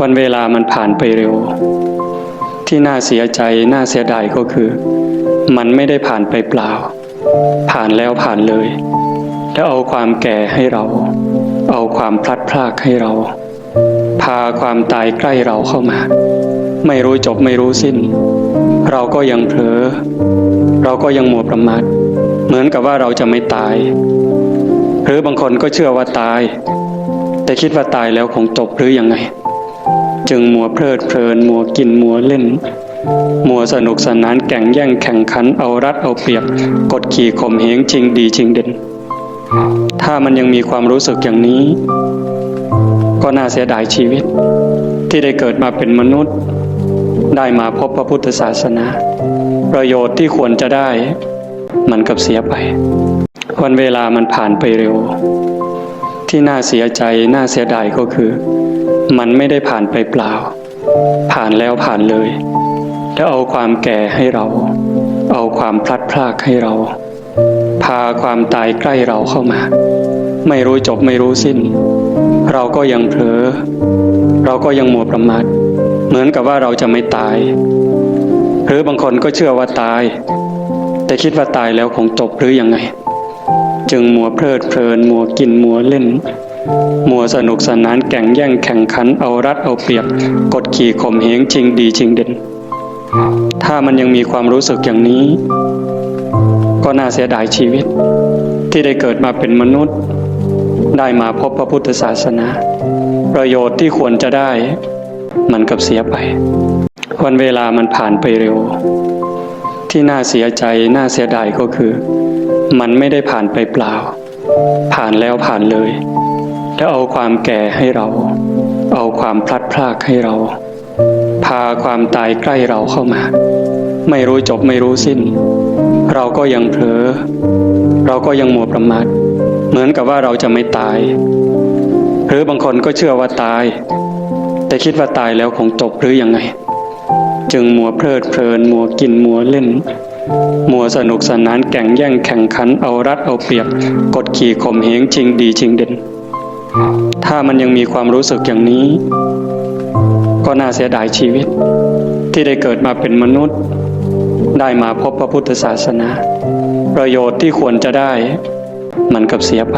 วันเวลามันผ่านไปเร็ว ที่น่าเสียใจน่าเสียดายก็คือ มันไม่ได้ผ่านไปเปล่า ผ่านแล้วผ่านเลย แล้วเอาความแก่ให้เรา เอาความพลัดพรากให้เรา พาความตายใกล้เราเข้ามา ไม่รู้จบไม่รู้สิ้น เราก็ยังเผลอ เราก็ยังมัวประมาทเหมือนกับว่าเราจะไม่ตาย หรือบางคนก็เชื่อว่าตาย แต่คิดว่าตายแล้วคงจบหรือยังไง จึงมัวเพลิดเพลินมัวกินมัวเล่น มัวสนุกสนานแข่งแย่งแข่งขันเอารัดเอาเปรียบกดขี่ข่มเหงจริงดีจริงเด่น ถ้ามันยังมีความรู้สึกอย่างนี้ ก็น่าเสียดายชีวิต ที่ได้เกิดมาเป็นมนุษย์ ได้มาพบพระพุทธศาสนา ประโยชน์ที่ควรจะได้ มันกับเสียไป วันเวลามันผ่านไปเร็ว ที่น่าเสียใจน่าเสียดายก็คือ มันไม่ได้ผ่านไปเปล่า ผ่านแล้วผ่านเลย แล้วเอาความแก่ให้เรา เอาความพลัดพรากให้เรา พาความตายใกล้เราเข้ามา ไม่รู้จบไม่รู้สิ้น เราก็ยังเผลอ เราก็ยังมัวประมาท เหมือนกับว่าเราจะไม่ตาย หรือบางคนก็เชื่อว่าตาย แต่คิดว่าตายแล้วคงจบหรือยังไง จึงมัวเพลิดเพลินมัวกินมัวเล่น มัวสนุกสนานแข่งแย่งแข่งขันเอารัดเอาเปรียบ กดขี่ข่มเหงจริงดีจริงเด่น ถ้ามันยังมีความรู้สึกอย่างนี้ ก็น่าเสียดายชีวิต ที่ได้เกิดมาเป็นมนุษย์ ได้มาพบพระพุทธศาสนา ประโยชน์ที่ควรจะได้ มันกับเสียไป วันเวลามันผ่านไปเร็ว ที่น่าเสียใจน่าเสียดายก็คือ มันไม่ได้ผ่านไปเปล่า ผ่านแล้วผ่านเลย แล้วเอาความแก่ให้เรา เอาความพลัดพรากให้เรา พาความตายใกล้เราเข้ามา ไม่รู้จบไม่รู้สิ้น เราก็ยังเผลอ เราก็ยังมัวประมาทเหมือนกับว่าเราจะไม่ตาย หรือบางคนก็เชื่อว่าตาย แต่คิดว่าตายแล้วคงจบหรือยังไง จึงมัวเพลิดเพลินมัวกินมัวเล่นมัวสนุกสนานแข่งแย่งแข่งขันเอารัดเอาเปรียบ กดขี่ข่มเหงจริงดีจริงเด่น ถ้ามันยังมีความรู้สึกอย่างนี้ ก็น่าเสียดายชีวิต ที่ได้เกิดมาเป็นมนุษย์ ได้มาพบพระพุทธศาสนา ประโยชน์ที่ควรจะได้ มันกับเสียไป